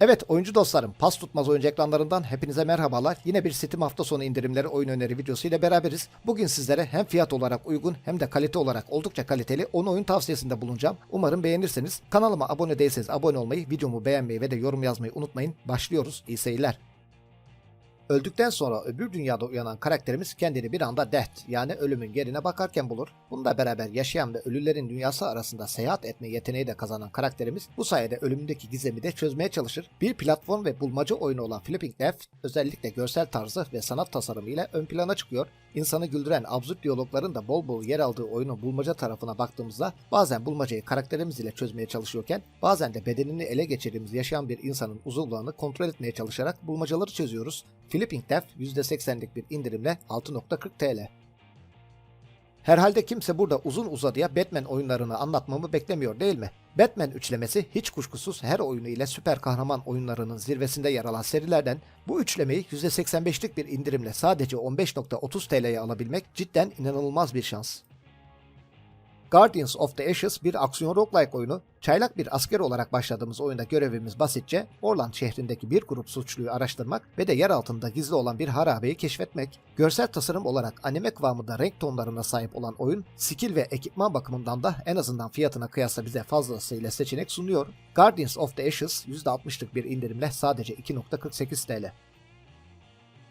Evet oyuncu dostlarım, pas tutmaz oyuncu ekranlarından hepinize merhabalar. Yine bir Steam hafta sonu indirimleri oyun öneri videosu ile beraberiz. Bugün sizlere hem fiyat olarak uygun hem de kalite olarak oldukça kaliteli 10 oyun tavsiyesinde bulunacağım. Umarım beğenirsiniz. Kanalıma abone değilseniz abone olmayı, videomu beğenmeyi ve de yorum yazmayı unutmayın. Başlıyoruz. İyi seyirler. Öldükten sonra öbür dünyada uyanan karakterimiz kendini bir anda death yani ölümün yerine bakarken bulur. Bununla beraber yaşayan ve ölülerin dünyası arasında seyahat etme yeteneği de kazanan karakterimiz bu sayede ölümündeki gizemi de çözmeye çalışır. Bir platform ve bulmaca oyunu olan Flipping Death özellikle görsel tarzı ve sanat tasarımı ile ön plana çıkıyor. İnsanı güldüren absürt diyalogların da bol bol yer aldığı oyunun bulmaca tarafına baktığımızda bazen bulmacayı karakterimiz ile çözmeye çalışıyorken bazen de bedenini ele geçirdiğimiz yaşayan bir insanın uzuvlarını kontrol etmeye çalışarak bulmacaları çözüyoruz. Flipping Death %80'lik bir indirimle 6.40 TL. Herhalde kimse burada uzun uzadıya Batman oyunlarını anlatmamı beklemiyor değil mi? Batman üçlemesi hiç kuşkusuz her oyunu ile süper kahraman oyunlarının zirvesinde yer alan serilerden bu üçlemeyi %85'lik bir indirimle sadece 15.30 TL'ye alabilmek cidden inanılmaz bir şans. Guardians of the Ashes bir aksiyon roguelike oyunu. Çaylak bir asker olarak başladığımız oyunda görevimiz basitçe Orland şehrindeki bir grup suçluyu araştırmak ve de yer altında gizli olan bir harabeyi keşfetmek. Görsel tasarım olarak anime kıvamında renk tonlarına sahip olan oyun, skill ve ekipman bakımından da en azından fiyatına kıyasla bize fazlasıyla seçenek sunuyor. Guardians of the Ashes %60'lık bir indirimle sadece 2.48 TL.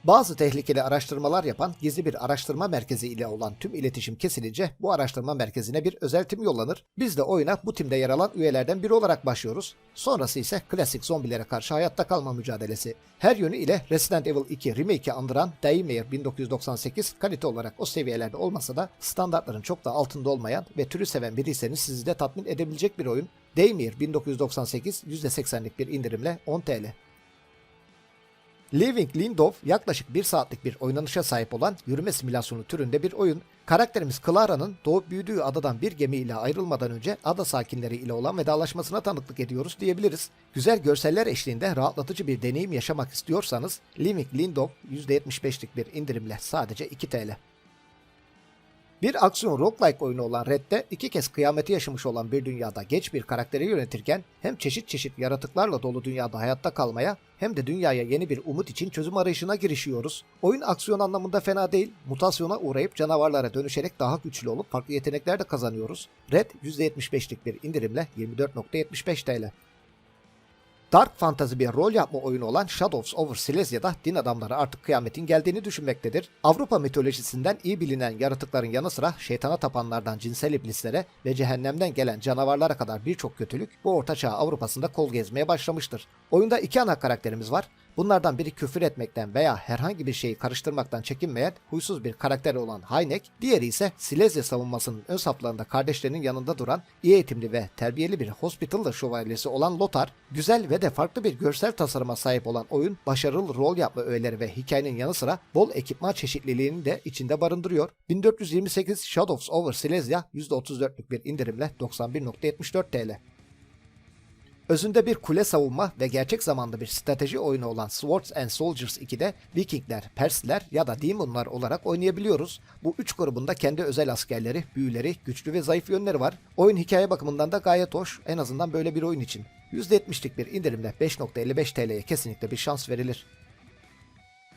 Bazı tehlikeli araştırmalar yapan gizli bir araştırma merkezi ile olan tüm iletişim kesilince bu araştırma merkezine bir özel tim yollanır. Biz de oyuna bu timde yer alan üyelerden biri olarak başlıyoruz. Sonrası ise klasik zombilere karşı hayatta kalma mücadelesi. Her yönü ile Resident Evil 2 Remake'i andıran Daymare 1998 kalite olarak o seviyelerde olmasa da standartların çok da altında olmayan ve türü seven biriyseniz sizi de tatmin edebilecek bir oyun. Daymare 1998 %80'lik bir indirimle 10 TL. Living Lindorf yaklaşık bir saatlik bir oynanışa sahip olan yürüme simülasyonu türünde bir oyun. Karakterimiz Clara'nın doğup büyüdüğü adadan bir gemiyle ayrılmadan önce ada sakinleri ile olan vedalaşmasına tanıklık ediyoruz diyebiliriz. Güzel görseller eşliğinde rahatlatıcı bir deneyim yaşamak istiyorsanız Living Lindorf %75'lik bir indirimle sadece 2 TL. Bir aksiyon roguelike oyunu olan Red'de iki kez kıyameti yaşamış olan bir dünyada genç bir karakteri yönetirken hem çeşit çeşit yaratıklarla dolu dünyada hayatta kalmaya hem de dünyaya yeni bir umut için çözüm arayışına girişiyoruz. Oyun aksiyon anlamında fena değil, mutasyona uğrayıp canavarlara dönüşerek daha güçlü olup farklı yetenekler de kazanıyoruz. Red %75'lik bir indirimle 24.75 TL. Dark Fantasy bir rol yapma oyunu olan Shadows over Silesia'da din adamları artık kıyametin geldiğini düşünmektedir. Avrupa mitolojisinden iyi bilinen yaratıkların yanı sıra şeytana tapanlardan cinsel iblislere ve cehennemden gelen canavarlara kadar birçok kötülük bu ortaçağ Avrupa'sında kol gezmeye başlamıştır. Oyunda iki ana karakterimiz var. Bunlardan biri küfür etmekten veya herhangi bir şeyi karıştırmaktan çekinmeyen huysuz bir karakter olan Haynek, diğeri ise Silezya savunmasının ön saflarında kardeşlerinin yanında duran iyi eğitimli ve terbiyeli bir Hospitaller şövalyesi olan Lothar, güzel ve de farklı bir görsel tasarıma sahip olan oyun, başarılı rol yapma öğeleri ve hikayenin yanı sıra bol ekipman çeşitliliğini de içinde barındırıyor. 1428 Shadows over Silesia %34'lük bir indirimle 91.74 TL. Özünde bir kule savunma ve gerçek zamanda bir strateji oyunu olan Swords and Soldiers 2'de Vikingler, Persler ya da Demonlar olarak oynayabiliyoruz. Bu üç grubunda kendi özel askerleri, büyüleri, güçlü ve zayıf yönleri var. Oyun hikaye bakımından da gayet hoş, en azından böyle bir oyun için. %70'lik bir indirimle 5.55 TL'ye kesinlikle bir şans verilir.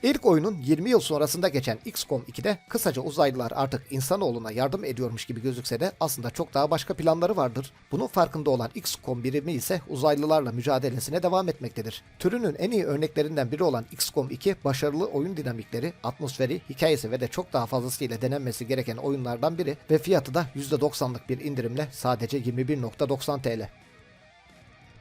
İlk oyunun 20 yıl sonrasında geçen XCOM 2'de kısaca uzaylılar artık insanoğluna yardım ediyormuş gibi gözükse de aslında çok daha başka planları vardır. Bunun farkında olan XCOM birimi ise uzaylılarla mücadelesine devam etmektedir. Türünün en iyi örneklerinden biri olan XCOM 2 başarılı oyun dinamikleri, atmosferi, hikayesi ve de çok daha fazlasıyla denenmesi gereken oyunlardan biri ve fiyatı da %90'lık bir indirimle sadece 21.90 TL.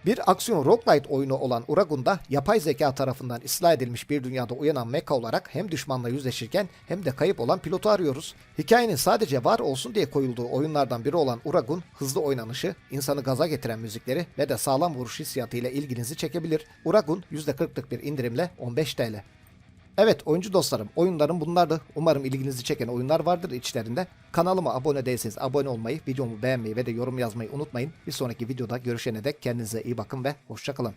Bir aksiyon roguelite oyunu olan Uragun'da yapay zeka tarafından ıslah edilmiş bir dünyada uyanan Mecha olarak hem düşmanla yüzleşirken hem de kayıp olan pilotu arıyoruz. Hikayenin sadece var olsun diye koyulduğu oyunlardan biri olan Uragun, hızlı oynanışı, insanı gaza getiren müzikleri ve de sağlam vuruş hissiyatıyla ilginizi çekebilir. Uragun %40'lık bir indirimle 15 TL. Evet oyuncu dostlarım oyunlarım bunlardı. Umarım ilginizi çeken oyunlar vardır içlerinde. Kanalıma abone değilseniz abone olmayı, videomu beğenmeyi ve de yorum yazmayı unutmayın. Bir sonraki videoda görüşene dek kendinize iyi bakın ve hoşçakalın.